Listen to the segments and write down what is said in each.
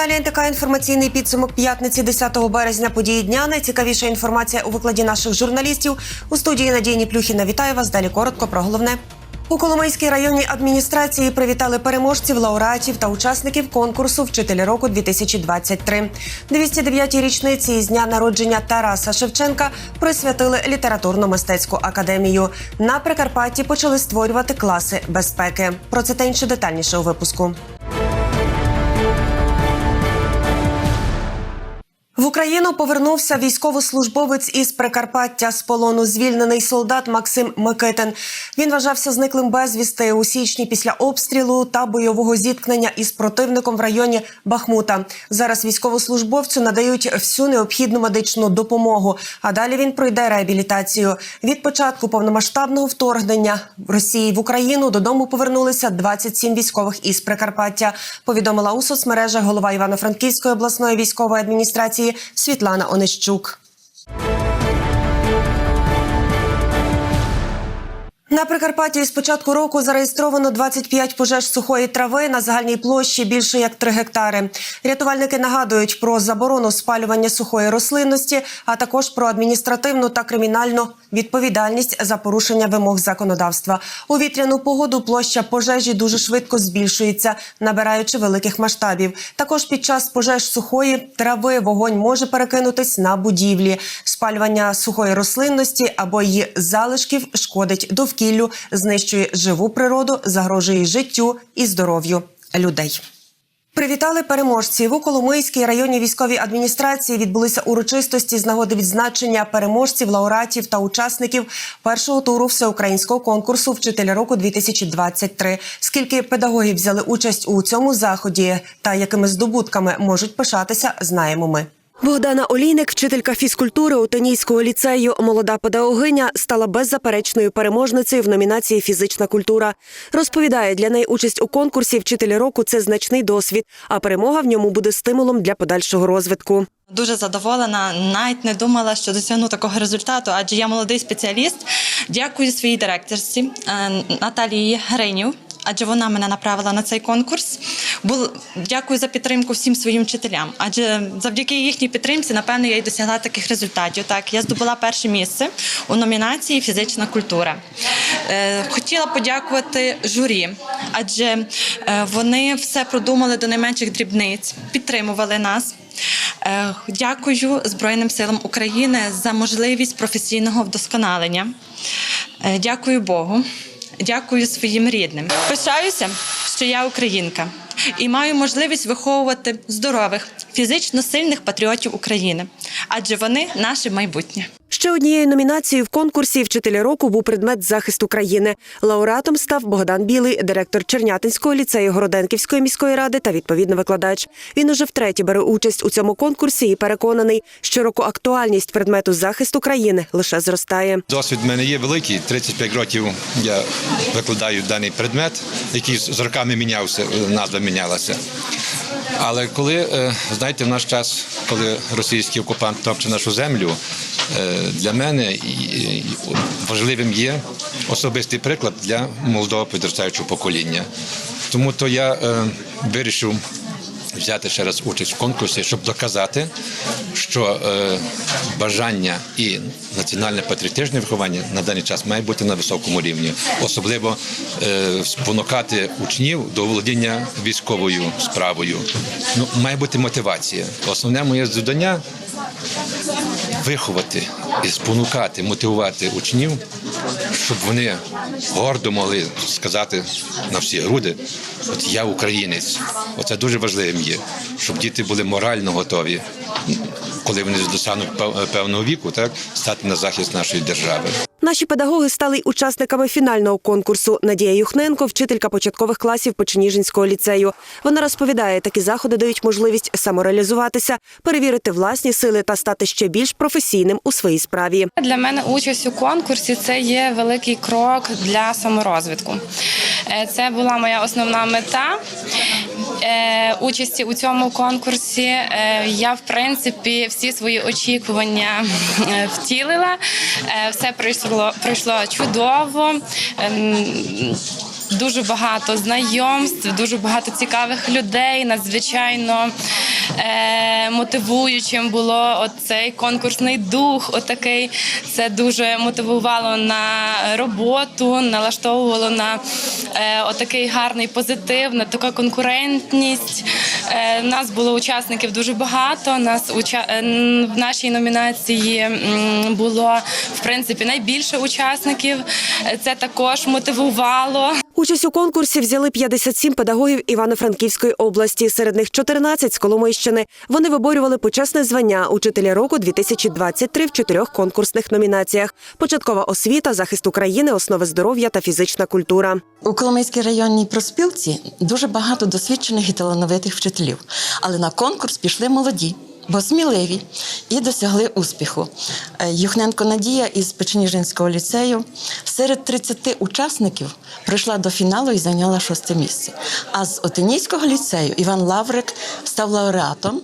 Телеканалі НТК інформаційний підсумок п'ятниці 10 березня. Події дня. Найцікавіша інформація у викладі наших журналістів. У студії Надії Плюхіна. Вітаю вас. Далі коротко про головне. У Коломийській районній адміністрації привітали переможців, лауреатів та учасників конкурсу Вчителі року 2023 209-й річниці з дня народження Тараса Шевченка присвятили літературно-мистецьку академію. На Прикарпатті почали створювати класи безпеки. Про це та інше детальніше у випуску. В Україну повернувся військовослужбовець із Прикарпаття з полону. Звільнений солдат Максим Микитин. Він вважався зниклим безвісти у січні після обстрілу та бойового зіткнення із противником в районі Бахмута. Зараз військовослужбовцю надають всю необхідну медичну допомогу. А далі він пройде реабілітацію. Від початку повномасштабного вторгнення Росії в Україну додому повернулися 27 військових із Прикарпаття. Повідомила у соцмережах голова Івано-Франківської обласної військової адміністрації Світлана Онищук. На Прикарпатті з початку року зареєстровано 25 пожеж сухої трави на загальній площі більше як 3 гектари. Рятувальники нагадують про заборону спалювання сухої рослинності, а також про адміністративну та кримінальну відповідальність за порушення вимог законодавства. У вітряну погоду площа пожежі дуже швидко збільшується, набираючи великих масштабів. Також під час пожеж сухої трави вогонь може перекинутись на будівлі. Спалювання сухої рослинності або її залишків шкодить довкіллю, знищує живу природу, загрожує життю і здоров'ю людей. Привітали переможців у Коломийській районній військовій адміністрації. Відбулися урочистості з нагоди відзначення переможців, лауреатів та учасників першого туру всеукраїнського конкурсу Вчителя року 2023 Скільки педагогів взяли участь у цьому заході та якими здобутками можуть пишатися, знаємо ми. Богдана Олійник, вчителька фізкультури Отонійського ліцею, молода педагогиня, стала беззаперечною переможницею в номінації Фізична культура. Розповідає, для неї участь у конкурсі Вчителі року це значний досвід, а перемога в ньому буде стимулом для подальшого розвитку. Дуже задоволена, навіть не думала, що досягну такого результату, адже я молодий спеціаліст. Дякую своїй директорці е, Наталії Гринів. Адже вона мене направила на цей конкурс. Бул... Дякую за підтримку всім своїм вчителям. Адже завдяки їхній підтримці, напевно, я й досягла таких результатів. Так, я здобула перше місце у номінації Фізична культура. Е, хотіла подякувати журі, адже е, вони все продумали до найменших дрібниць, підтримували нас. Е, Дякую Збройним силам України за можливість професійного вдосконалення. Дякую Богу. Дякую своїм рідним. Пишаюся, що я українка і маю можливість виховувати здорових, фізично сильних патріотів України, адже вони наше майбутнє. Ще однією номінацією в конкурсі Вчителя року був предмет захисту країни. Лауреатом став Богдан Білий, директор Чернятинського ліцею Городенківської міської ради та відповідно викладач. Він уже втретє бере участь у цьому конкурсі і переконаний, що року актуальність предмету захисту країни лише зростає. Досвід в мене є великий. 35 років я викладаю даний предмет, який з роками мінявся, назва мінялася. Але коли, е, знаєте, в наш час, коли російський окупант топче нашу землю, е, для мене важливим є особистий приклад для молодого підростаючого покоління. Тому то я е, вирішив взяти ще раз участь в конкурсі, щоб доказати, що е, бажання і національне патріотичне виховання на даний час має бути на високому рівні, особливо е, спонукати учнів до володіння військовою справою. Ну, має бути мотивація. Основне моє завдання виховати і спонукати, мотивувати учнів, щоб вони гордо могли сказати на всі груди: от я українець. Оце дуже важливим є, щоб діти були морально готові, коли вони досягнуть певного віку, так стати на захист нашої держави. Наші педагоги стали й учасниками фінального конкурсу. Надія Юхненко, вчителька початкових класів Печеніжинського ліцею. Вона розповідає, такі заходи дають можливість самореалізуватися, перевірити власні сили та стати ще більш професійним у своїй справі. Для мене участь у конкурсі це є великий крок для саморозвитку. Е, Це була моя основна мета. Е, Участі у цьому конкурсі е, я, в принципі, всі свої очікування втілила. Все пройшло, пройшло чудово. Дуже багато знайомств, дуже багато цікавих людей. Надзвичайно е, мотивуючим було оцей конкурсний дух. Отакий це дуже мотивувало на роботу, налаштовувало на е, отакий гарний позитив, на така конкурентність. Е, нас було учасників дуже багато. Нас уча... е, в нашій номінації було в принципі найбільше учасників. Е, Це також мотивувало. Участь у конкурсі взяли 57 педагогів Івано-Франківської області. Серед них 14 з Коломийщини. Вони виборювали почесне звання учителя року 2023 в чотирьох конкурсних номінаціях: початкова освіта, захист України, основи здоров'я та фізична культура. У Коломийській районній проспілці дуже багато досвідчених і талановитих вчителів, але на конкурс пішли молоді. Бо сміливі і досягли успіху. Е, Юхненко Надія із Печеніжинського ліцею серед 30 учасників прийшла до фіналу і зайняла шосте місце. А з Отинійського ліцею Іван Лаврик став лауреатом,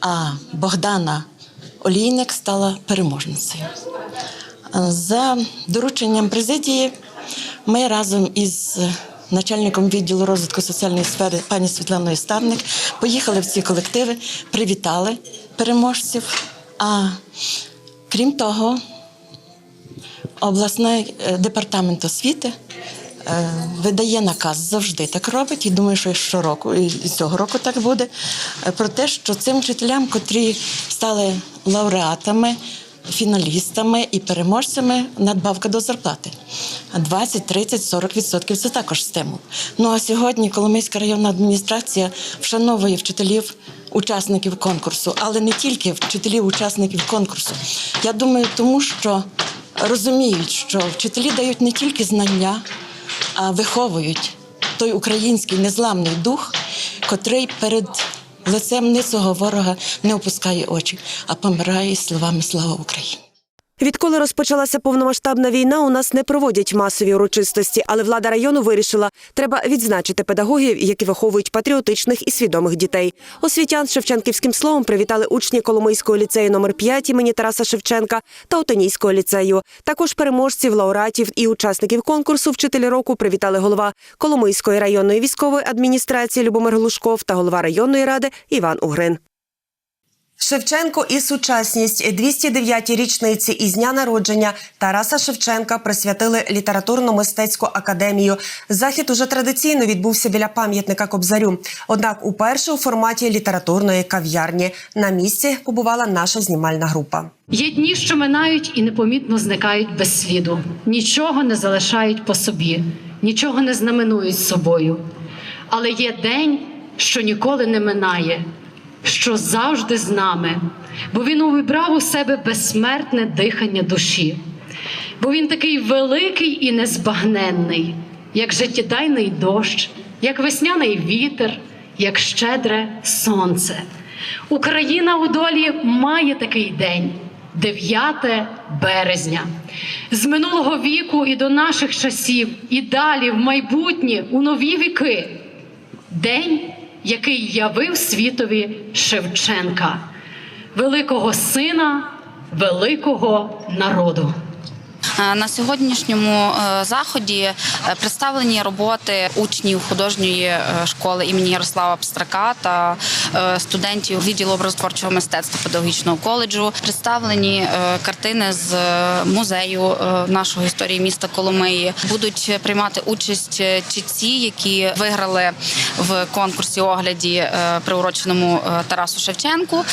а Богдана Олійник стала переможницею. За дорученням президії ми разом із начальником відділу розвитку соціальної сфери пані Світланою Ставник поїхали в ці колективи, привітали переможців. А крім того, обласний е, департамент освіти е, видає наказ завжди так робить, і думаю, що і щороку, і цього року так буде. е, Про те, що цим вчителям, котрі стали лауреатами, фіналістами і переможцями, надбавка до зарплати. 20, 30, 40 відсотків це також стимул. Ну а сьогодні Коломийська районна адміністрація вшановує вчителів. Учасників конкурсу, але не тільки вчителів, учасників конкурсу. Я думаю, тому що розуміють, що вчителі дають не тільки знання, а виховують той український незламний дух, котрий перед лицем ницого ворога не опускає очі, а помирає словами Слава Україні. Відколи розпочалася повномасштабна війна, у нас не проводять масові урочистості, але влада району вирішила, треба відзначити педагогів, які виховують патріотичних і свідомих дітей. Освітян Шевченківським словом привітали учні Коломийського ліцею номер 5 імені Тараса Шевченка та Отонійського ліцею. Також переможців, лауреатів і учасників конкурсу вчителі року привітали голова Коломийської районної військової адміністрації Любомир Глушков та голова районної ради Іван Угрин. Шевченко і сучасність 209-й річниці із дня народження Тараса Шевченка присвятили літературно-мистецьку академію. Захід уже традиційно відбувся біля пам'ятника Кобзарю. Однак уперше у форматі літературної кав'ярні на місці побувала наша знімальна група. Є дні, що минають і непомітно зникають без сліду, нічого не залишають по собі, нічого не знаменують собою. Але є день, що ніколи не минає, що завжди з нами, бо він увібрав у себе безсмертне дихання душі, бо він такий великий і незбагненний, як життєдайний дощ, як весняний вітер, як щедре сонце. Україна у долі має такий день. 9 березня з минулого віку і до наших часів, і далі в майбутнє у нові віки. День, який явив світові Шевченка, великого сина великого народу. Е, На сьогоднішньому е, заході е, представлені роботи учнів художньої школи імені Ярослава Пстрака та студентів відділу образотворчого мистецтва педагогічного коледжу. Представлені картини з музею нашої історії міста Коломиї. Будуть приймати участь чітці, які виграли в конкурсі огляді приуроченому Тарасу Шевченку.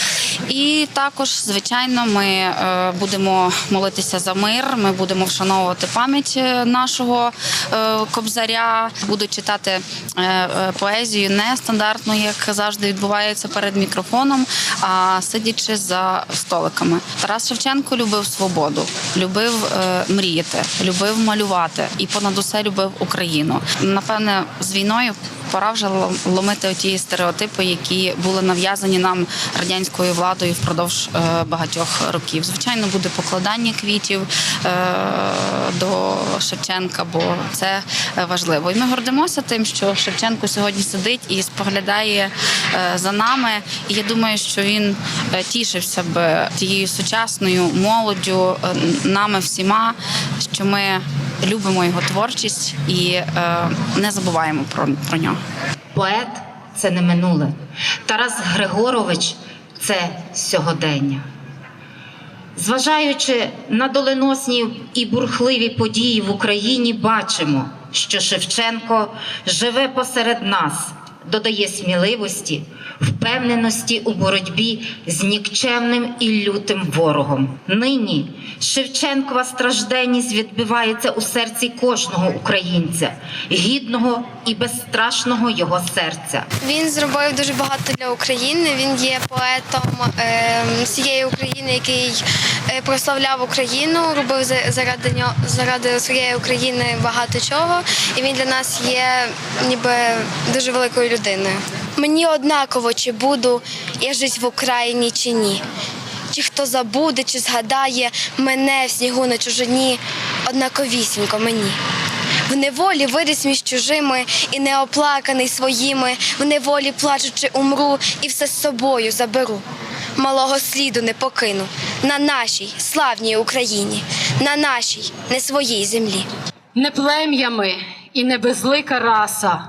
І також, звичайно, ми будемо молитися за мир. Ми будемо вшановувати пам'ять е, нашого е, кобзаря. Будуть читати е, поезію нестандартно, як завжди відбувається перед мікрофоном, а сидячи за столиками. Тарас Шевченко любив свободу, любив мріяти, любив малювати і понад усе любив Україну. Напевне, з війною. Пора вже лом- ломити оті стереотипи, які були нав'язані нам радянською владою впродовж е, багатьох років. Звичайно, буде покладання квітів е, до Шевченка, бо це е, важливо. І ми гордимося тим, що Шевченко сьогодні сидить і споглядає за нами. І я думаю, що він тішився б тією сучасною молоддю, нами всіма, що ми любимо його творчість і е, не забуваємо про, про нього. Поет це не минуле. Тарас Григорович це сьогодення. Зважаючи на доленосні і бурхливі події в Україні, бачимо, що Шевченко живе посеред нас, додає сміливості, впевненості у боротьбі з нікчемним і лютим ворогом. Нині Шевченкова стражденність відбивається у серці кожного українця, гідного і безстрашного його серця. Він зробив дуже багато для України. Він є поетом е, всієї України, який е, прославляв Україну, робив заради нього заради своєї України багато чого. І він для нас є ніби дуже великою людиною. Мені однаково, чи буду я жити в Україні чи ні. Чи хто забуде, чи згадає мене в снігу на чужині, однаковісінько мені. В неволі виріс між чужими і неоплаканий своїми, в неволі плачучи умру і все з собою заберу. Малого сліду не покину на нашій славній Україні, на нашій не своїй землі. Не плем'ями і не безлика раса,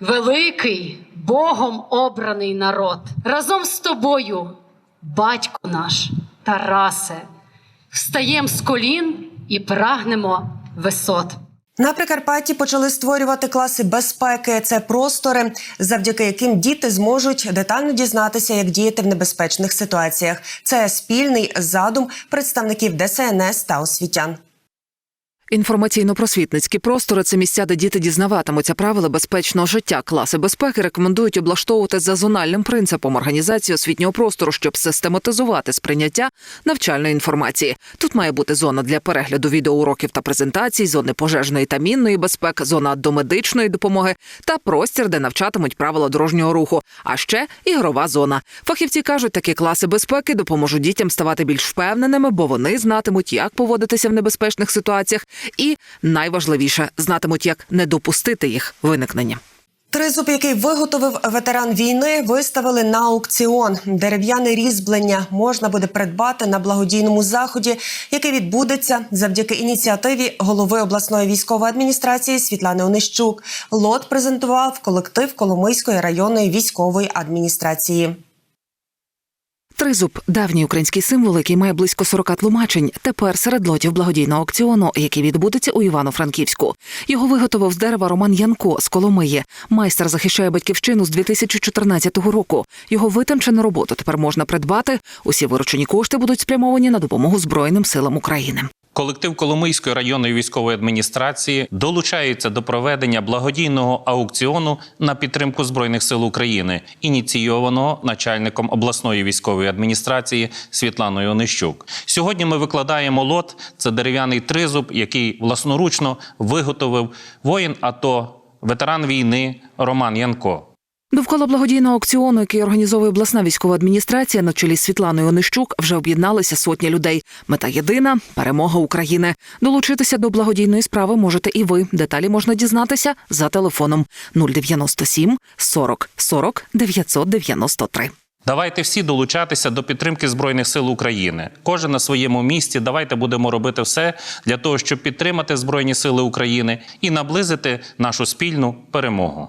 великий Богом обраний народ. Разом з тобою, батько наш, Тарасе, встаєм з колін і прагнемо висот. На Прикарпатті почали створювати класи безпеки. Це простори, завдяки яким діти зможуть детально дізнатися, як діяти в небезпечних ситуаціях. Це спільний задум представників ДСНС та освітян. Інформаційно-просвітницькі простори це місця, де діти дізнаватимуться правила безпечного життя. Класи безпеки рекомендують облаштовувати за зональним принципом організації освітнього простору, щоб систематизувати сприйняття навчальної інформації. Тут має бути зона для перегляду відеоуроків та презентацій, зони пожежної та мінної безпеки, зона домедичної допомоги та простір, де навчатимуть правила дорожнього руху. А ще ігрова зона. Фахівці кажуть, такі класи безпеки допоможуть дітям ставати більш впевненими, бо вони знатимуть, як поводитися в небезпечних ситуаціях, і найважливіше знатимуть, як не допустити їх виникнення. Тризуб, який виготовив ветеран війни, виставили на аукціон. Дерев'яне різьблення можна буде придбати на благодійному заході, який відбудеться завдяки ініціативі голови обласної військової адміністрації Світлани Онищук. Лот презентував колектив Коломийської районної військової адміністрації. Тризуб давній український символ, який має близько 40 тлумачень. Тепер серед лотів благодійного аукціону, який відбудеться у Івано-Франківську. Його виготовив з дерева Роман Янко з Коломиї. Майстер захищає батьківщину з 2014 року. Його витончену роботу тепер можна придбати. Усі виручені кошти будуть спрямовані на допомогу Збройним силам України. Колектив Коломийської районної військової адміністрації долучається до проведення благодійного аукціону на підтримку збройних сил України, ініційованого начальником обласної військової адміністрації Світланою Онищук. Сьогодні ми викладаємо лот. Це дерев'яний тризуб, який власноручно виготовив воїн АТО, ветеран війни Роман Янко. Довкола благодійного аукціону, який організовує обласна військова адміністрація на чолі з Світланою Онищук, вже об'єдналися сотні людей. Мета єдина перемога України. Долучитися до благодійної справи можете і ви. Деталі можна дізнатися за телефоном 097 40 40 993. Давайте всі долучатися до підтримки Збройних сил України. Кожен на своєму місці. Давайте будемо робити все для того, щоб підтримати Збройні сили України і наблизити нашу спільну перемогу.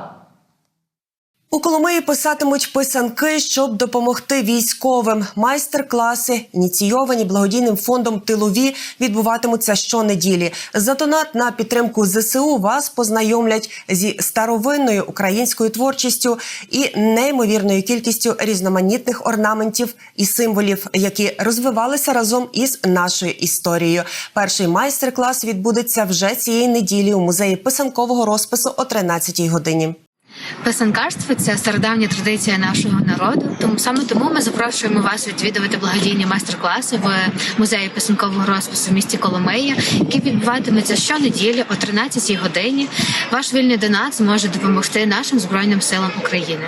У Коломиї писатимуть писанки, щоб допомогти військовим. Майстер-класи, ініційовані благодійним фондом тилові, відбуватимуться щонеділі. За донат на підтримку ЗСУ вас познайомлять зі старовинною українською творчістю і неймовірною кількістю різноманітних орнаментів і символів, які розвивалися разом із нашою історією. Перший майстер-клас відбудеться вже цієї неділі у музеї писанкового розпису о 13-й годині. Писанкарство це стародавня традиція нашого народу. Тому саме тому ми запрошуємо вас відвідувати благодійні майстер-класи в музеї писанкового розпису в місті Коломия, які відбуватимуться щонеділі о 13 годині. Ваш вільний донат зможе допомогти нашим збройним силам України.